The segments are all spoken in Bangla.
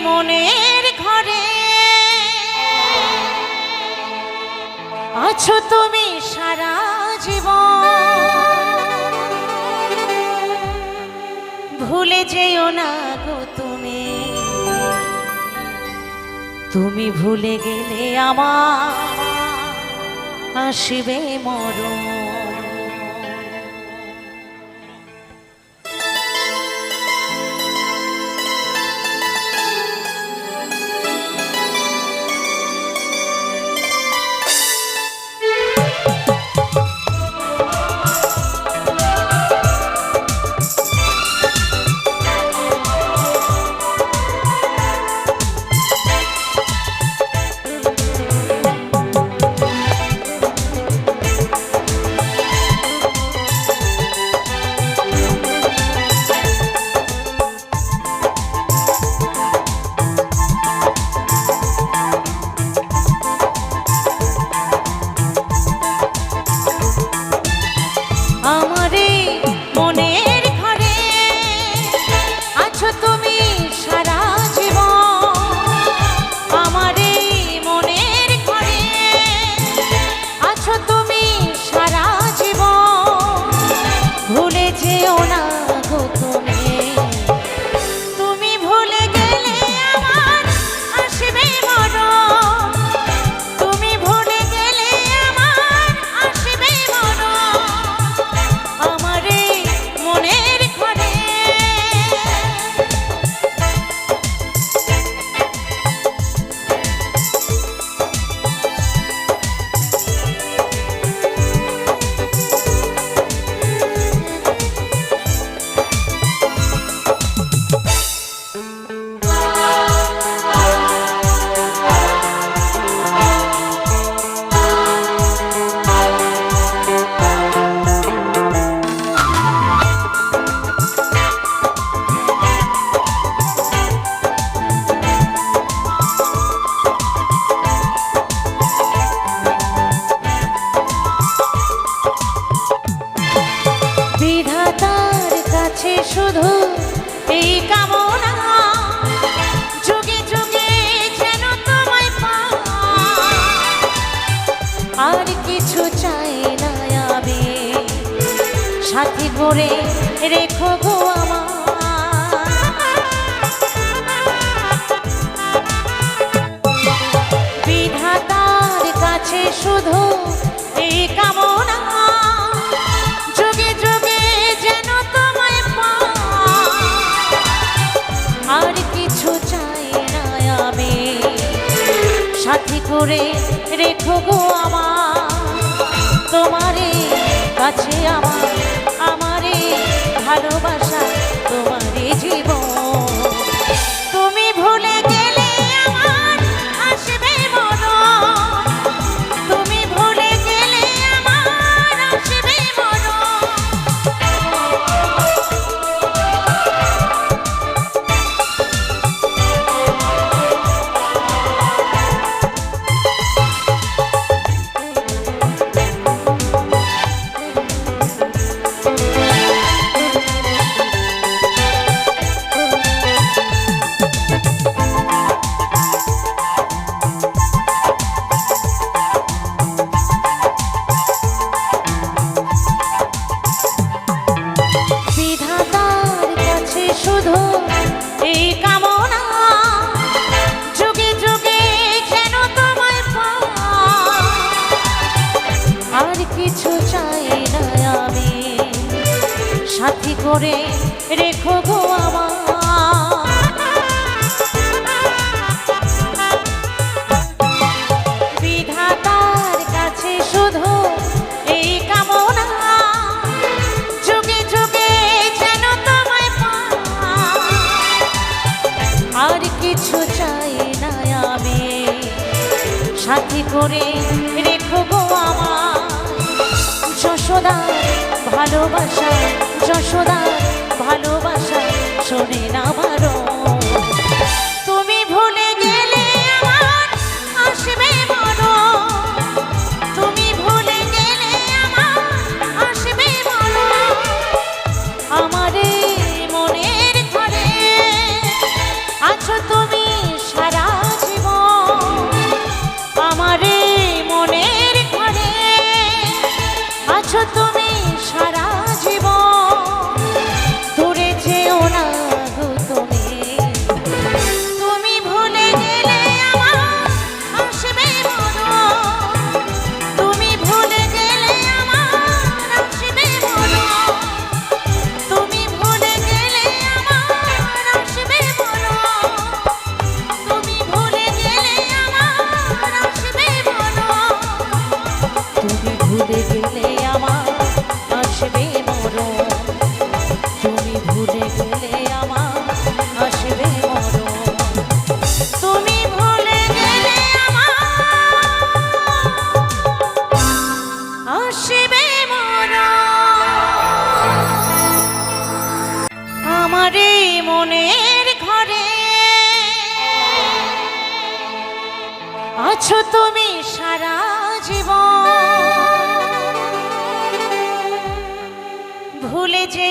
মনের ঘরে। আছো তুমি সারা জীবন। ভুলে যেও না গো তুমি। তুমি ভুলে গেলে আমার আসবে মরণ। মনের শুধু এই কামনা। যুগে যুগে আর কিছু চাই না আমি। সাথী করে রেখো গো আমার। বিধাতার কাছে শুধু সাথী করে রেখো গো আমার। তোমারে কাছে আমার কিছু চাই না আমি। সাথী করে রেখো গো আমার করে রেখো গো আমার। যশোদা ভালোবাসা যশোদা ভালোবাসা শোনে না বারো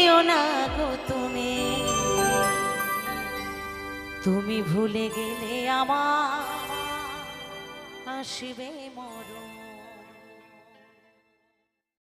যেও না গো তুমি। তুমি ভুলে গেলে আমার আসবে মরণ।